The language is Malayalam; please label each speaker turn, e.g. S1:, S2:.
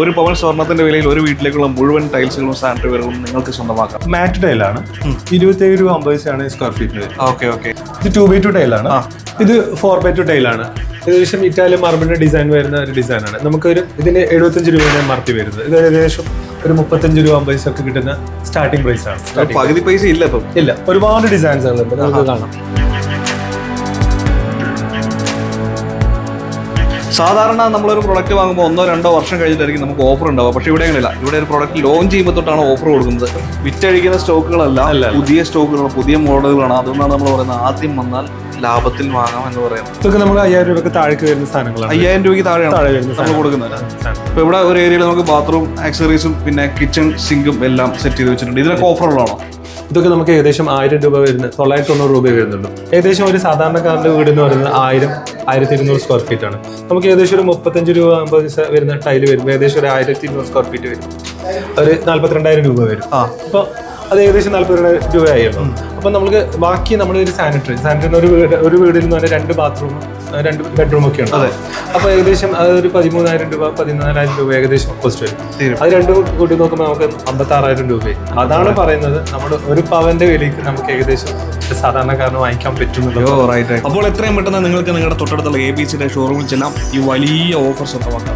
S1: ഒരു പവൻ സ്വർണത്തിന്റെ വിലയിൽ ഒരു വീട്ടിലേക്കുള്ള മുഴുവൻ ടൈൽസുകളും സാനിറ്ററി വെയറുകളും നിങ്ങൾക്ക് സ്വന്തമാക്കാം.
S2: മാറ്റ് ടൈൽ ആണ് ഇരുപത്തേഴ് രൂപ അമ്പത് പൈസയാണ് സ്ക്വയർ ഫീറ്റിന്
S1: ഓക്കെ ഓക്കെ.
S2: ഇത് ടു ബൈ ടു ടൈലാണ്. ഇത് ഫോർ ബൈ ടു ടൈലാണ്. ഏകദേശം ഇറ്റാലിയൻ മാർബിളിന്റെ ഡിസൈൻ വരുന്ന ഒരു ഡിസൈനാണ് നമുക്കൊരു ഇതിന് എഴുപത്തഞ്ച് രൂപയാണ് മാർത്തി വരുന്നത്. ഇത് ഏകദേശം ഒരു മുപ്പത്തഞ്ച് രൂപ അമ്പത് പൈസ ഒക്കെ കിട്ടുന്ന സ്റ്റാർട്ടിംഗ് പ്രൈസ് ആണ്.
S1: പകുതി പൈസ ഇല്ല ഇപ്പം.
S2: ഇല്ല ഒരുപാട് ഡിസൈൻസ് ഉണ്ട് നമുക്ക് കാണാം.
S1: സാധാരണ നമ്മളൊരു പ്രൊഡക്റ്റ് വാങ്ങുമ്പോൾ ഒന്നോ രണ്ടോ വർഷം കഴിഞ്ഞിട്ടായിരിക്കും നമുക്ക് ഓഫർ ഉണ്ടാവുക. പക്ഷേ ഇവിടെ അങ്ങനെയല്ല. ഇവിടെ ഒരു പ്രൊഡക്റ്റ് ലോഞ്ച് ചെയ്യുമ്പോൾ തൊട്ടാണ് ഓഫർ കൊടുക്കുന്നത്. വിറ്റഴിക്കുന്ന സ്റ്റോക്കുകളല്ല പുതിയ സ്റ്റോക്കുകൾ പുതിയ മോഡലുകളാണ്. അതുകൊണ്ടാണ് നമ്മൾ പറയുന്നത് ആദ്യം വന്നാൽ ലാഭത്തിൽ വാങ്ങാം എന്ന് പറയുന്നത്.
S2: ഇതൊക്കെ നമ്മൾ അയ്യായിരം രൂപയ്ക്ക് താഴേക്ക് വരുന്ന സാധനങ്ങളാണ്.
S1: അയ്യായിരം രൂപയ്ക്ക് താഴെയാണ്
S2: താഴെ വരുന്ന
S1: നമ്മൾ കൊടുക്കുന്നത്. ഇപ്പൊ ഇവിടെ ഒരു ഏരിയയിൽ നമുക്ക് ബാത്റൂം ആക്സറീസും പിന്നെ കിച്ചൺ സിങ്കും എല്ലാം സെറ്റ് ചെയ്ത് വെച്ചിട്ടുണ്ട്. ഇതിനൊക്കെ ഓഫറുകളാണോ
S2: ഇതൊക്കെ നമുക്ക് ഏകദേശം ആയിരം രൂപ വരുന്ന തൊള്ളായിരത്തി തൊണ്ണൂറ് രൂപ വരുന്നുള്ളൂ ഏകദേശം ഒരു സാധാരണക്കാരുടെ വീട് എന്ന് പറയുന്നത് ആയിരം ആയിരത്തി ഇരുന്നൂറ് സ്ക്വയർ ഫീറ്റ് ആണ്. നമുക്ക് ഏകദേശം ഒരു മുപ്പത്തഞ്ച് രൂപ അമ്പത് ദിവസം വരുന്ന ടൈൽ വരുമ്പോൾ ഏകദേശം ഒരു ആയിരത്തി ഇരുന്നൂറ് സ്ക്വയർ ഫീറ്റ് വരും. ഒരു നാല്പത്തിരണ്ടായിരം രൂപ വരും.
S1: ആ.
S2: അപ്പോൾ അത് ഏകദേശം നാല്പത്തിരണ്ടായിരം രൂപയായിരുന്നു. അപ്പം നമുക്ക് ബാക്കി നമ്മൾ ഒരു സാനിറ്ററി സാനിറ്ററി ഒരു വീട് ഒരു വീടിൽ നിന്ന് പറഞ്ഞാൽ രണ്ട് ബാത്റൂം രണ്ട് ബെഡ്റൂം ഒക്കെ ഉണ്ട്. അതെ. അപ്പോൾ ഏകദേശം അത് ഒരു പതിമൂന്നായിരം രൂപ പതിനാലായിരം രൂപ ഏകദേശം കോസ്റ്റ് വരും. അത് രണ്ടും കൂട്ടി നോക്കുമ്പോൾ നമുക്ക് അമ്പത്താറായിരം രൂപയായി. അതാണ് പറയുന്നത് നമ്മൾ ഒരു പവന്റെ വിലയ്ക്ക് നമുക്ക് ഏകദേശം സാധാരണക്കാരന് വാങ്ങിക്കാൻ പറ്റുന്നുള്ളൂ
S1: അപ്പോൾ എത്രയും പെട്ടെന്ന് നിങ്ങൾക്ക് നിങ്ങളുടെ തൊട്ടടുത്തുള്ള എ ബി സിയുടെ ഷോറൂമിൽ ചെല്ലാം ഈ വലിയ ഓഫർ സ്വന്തമാക്കാം.